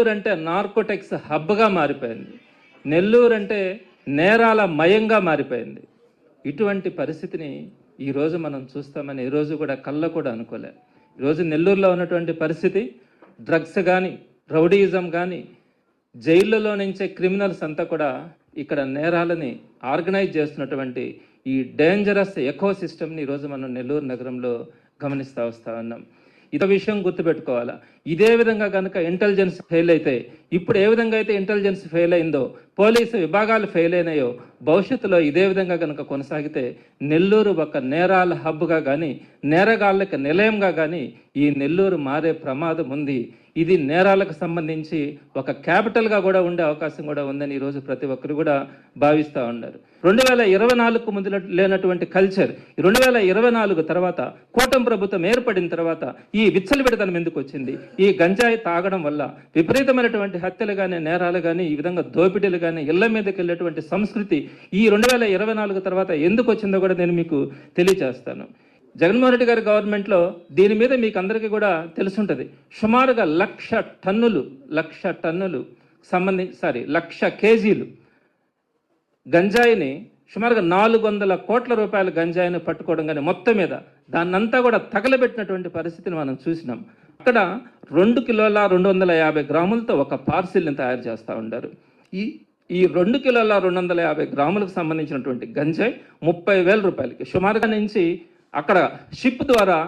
నెల్లూరు అంటే నార్కోటెక్స్ హబ్గా మారిపోయింది. నెల్లూరు అంటే నేరాల మయంగా మారిపోయింది. ఇటువంటి పరిస్థితిని ఈరోజు మనం చూస్తామని ఈరోజు కూడా కళ్ళ కూడా అనుకోలే. ఈరోజు నెల్లూరులో ఉన్నటువంటి పరిస్థితి డ్రగ్స్ కానీ రౌడీయిజం కానీ జైళ్ళలో నుంచే క్రిమినల్స్ అంతా కూడా ఇక్కడ నేరాలని ఆర్గనైజ్ చేస్తున్నటువంటి ఈ డేంజరస్ ఎకో సిస్టమ్ని ఈరోజు మనం నెల్లూరు నగరంలో గమనిస్తూ వస్తూ ఉన్నాం. ఇదో విషయం గుర్తుపెట్టుకోవాలా? ఇదే విధంగా కనుక ఇంటెలిజెన్స్ ఫెయిల్ అయితే ఇప్పుడు ఏ విధంగా అయితే ఇంటెలిజెన్స్ ఫెయిల్ అయిందో పోలీసు విభాగాలు ఫెయిల్ అయినాయో భవిష్యత్తులో ఇదే విధంగా కనుక కొనసాగితే నెల్లూరు ఒక నేరాల హబ్గా కానీ నేరగాళ్ళకి నిలయంగా కానీ ఈ నెల్లూరు మారే ప్రమాదం ఉంది. ఇది నేరాలకు సంబంధించి ఒక క్యాపిటల్గా కూడా ఉండే అవకాశం కూడా ఉందని ఈరోజు ప్రతి ఒక్కరు కూడా భావిస్తూ ఉన్నారు. రెండు వేల ఇరవై నాలుగుకు ముందు లేనటువంటి కల్చర్ రెండు వేల ఇరవై నాలుగు తర్వాత కూటమి ప్రభుత్వం ఏర్పడిన తర్వాత ఈ విచ్చలవిడతనం ఎందుకు వచ్చింది? ఈ గంజాయి తాగడం వల్ల విపరీతమైనటువంటి హత్యలు కానీ నేరాలు కానీ ఈ విధంగా దోపిడీలు కానీ ఇళ్ళ మీదకి వెళ్ళేటువంటి సంస్కృతి ఈ రెండు వేల ఇరవై నాలుగు తర్వాత ఎందుకు వచ్చిందో కూడా నేను మీకు తెలియజేస్తాను. జగన్మోహన్ రెడ్డి గారి గవర్నమెంట్లో దీని మీద మీకు అందరికీ కూడా తెలుసుంటుంది. సుమారుగా లక్ష టన్నులు లక్ష టన్నులు సంబంధించి సారీ లక్ష కేజీలు గంజాయిని సుమారుగా నాలుగు వందల కోట్ల రూపాయల గంజాయిని పట్టుకోవడం కానీ మొత్తం మీద దాన్నంతా కూడా తగలబెట్టినటువంటి పరిస్థితిని మనం చూసినాం. అక్కడ రెండు కిలోల రెండు వందల యాభై గ్రాములతో ఒక పార్సిల్ని తయారు చేస్తూ ఉంటారు ఈ ఈ రెండు కిలోల రెండు వందల యాభై గ్రాములకు సంబంధించినటువంటి గంజాయి ముప్పై వేల రూపాయలకి. సుమారుగా నుంచి అక్కడ షిప్ ద్వారా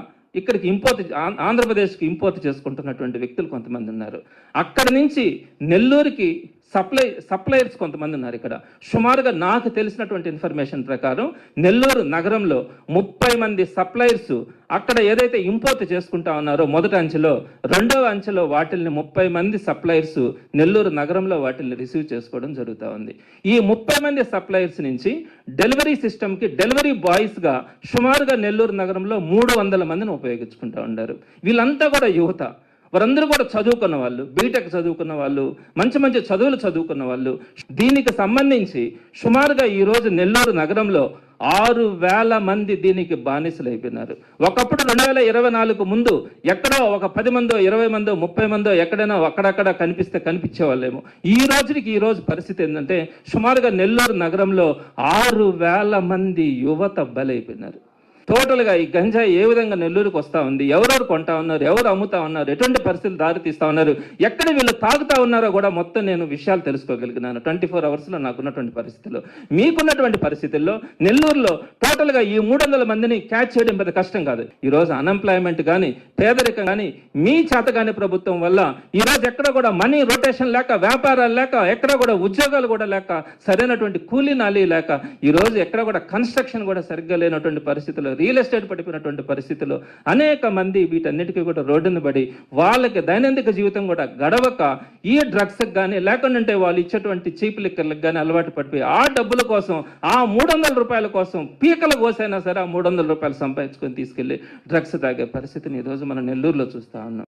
ఇక్కడికి ఇంపోర్ట్ ఆంధ్రప్రదేశ్కి ఇంపోర్ట్ చేసుకుంటున్నటువంటి వ్యక్తులు కొంతమంది ఉన్నారు. అక్కడ నుంచి నెల్లూరుకి సప్లై సప్లయర్స్ కొంతమంది ఉన్నారు ఇక్కడ. సుమారుగా నాకు తెలిసినటువంటి ఇన్ఫర్మేషన్ ప్రకారం నెల్లూరు నగరంలో ముప్పై మంది సప్లయర్స్ అక్కడ ఏదైతే ఇంపోర్ట్ చేసుకుంటా ఉన్నారో మొదటి అంచెలో రెండవ అంచెలో వాటిల్ని ముప్పై మంది సప్లయర్స్ నెల్లూరు నగరంలో వాటిల్ని రిసీవ్ చేసుకోవడం జరుగుతూ ఉంది. ఈ ముప్పై మంది సప్లయర్స్ నుంచి డెలివరీ సిస్టమ్కి డెలివరీ బాయ్స్గా సుమారుగా నెల్లూరు నగరంలో మూడు వందల మందిని ఉపయోగించుకుంటా ఉండారు వీళ్ళంతా కూడా యువత. వారందరూ కూడా చదువుకున్న వాళ్ళు బీటెక్ చదువుకున్న వాళ్ళు మంచి మంచి చదువులు చదువుకున్న వాళ్ళు. దీనికి సంబంధించి సుమారుగా ఈరోజు నెల్లూరు నగరంలో ఆరు వేల మంది దీనికి బానిసలు అయిపోయినారు ఒకప్పుడు రెండు వేల ఇరవై నాలుగు ముందు ఎక్కడో ఒక పది మందో ఇరవై మందో ముప్పై మందో ఎక్కడైనా అక్కడక్కడ కనిపిస్తే కనిపించే వాళ్ళేమో ఈ రోజుకి ఈ రోజు పరిస్థితి ఏంటంటే సుమారుగా నెల్లూరు నగరంలో ఆరు వేల మంది యువత బలైపోయినారు. టోటల్గా ఈ గంజాయి ఏ విధంగా నెల్లూరుకు వస్తూ ఉంది? ఎవరెవరు కొంటా ఉన్నారు? ఎవరు అమ్ముతా ఉన్నారు? ఎటువంటి పరిస్థితులు దారి తీస్తా ఉన్నారు? ఎక్కడ వీళ్ళు తాగుతా ఉన్నారో కూడా మొత్తం నేను విషయాలు తెలుసుకోగలిగినాను. ట్వంటీ ఫోర్ అవర్స్లో నాకున్నటువంటి పరిస్థితుల్లో మీకున్నటువంటి పరిస్థితుల్లో నెల్లూరులో టోటల్గా ఈ మూడు వందల మందిని క్యాచ్ చేయడం పెద్ద కష్టం కాదు. ఈ రోజు అన్ఎంప్లాయ్మెంట్ కానీ పేదరికం కానీ మీ చేతగాని ప్రభుత్వం వల్ల ఈరోజు ఎక్కడ కూడా మనీ రొటేషన్ లేక వ్యాపారాలు లేక ఎక్కడ కూడా ఉద్యోగాలు కూడా లేక సరైనటువంటి కూలీ నాలి లేక ఈ రోజు ఎక్కడ కూడా కన్స్ట్రక్షన్ కూడా సరిగ్గా లేనటువంటి పరిస్థితుల్లో రియల్ ఎస్టేట్ పడిపోయినటువంటి పరిస్థితుల్లో అనేక మంది వీటన్నిటికీ కూడా రోడ్డును పడి వాళ్ళకి దైనందిక జీవితం కూడా గడవక ఈ డ్రగ్స్ కానీ లేకుంటే వాళ్ళు ఇచ్చేటువంటి చీప్ లిక్కర్లకు కానీ అలవాటు పడిపోయి ఆ డబ్బుల కోసం ఆ మూడు వందల రూపాయల కోసం పీకలు కోసైనా సరే ఆ మూడు వందల రూపాయలు సంపాదించుకొని తీసుకెళ్ళి డ్రగ్స్ తాగే పరిస్థితిని ఈరోజు మనం నెల్లూరులో చూస్తా ఉన్నాం.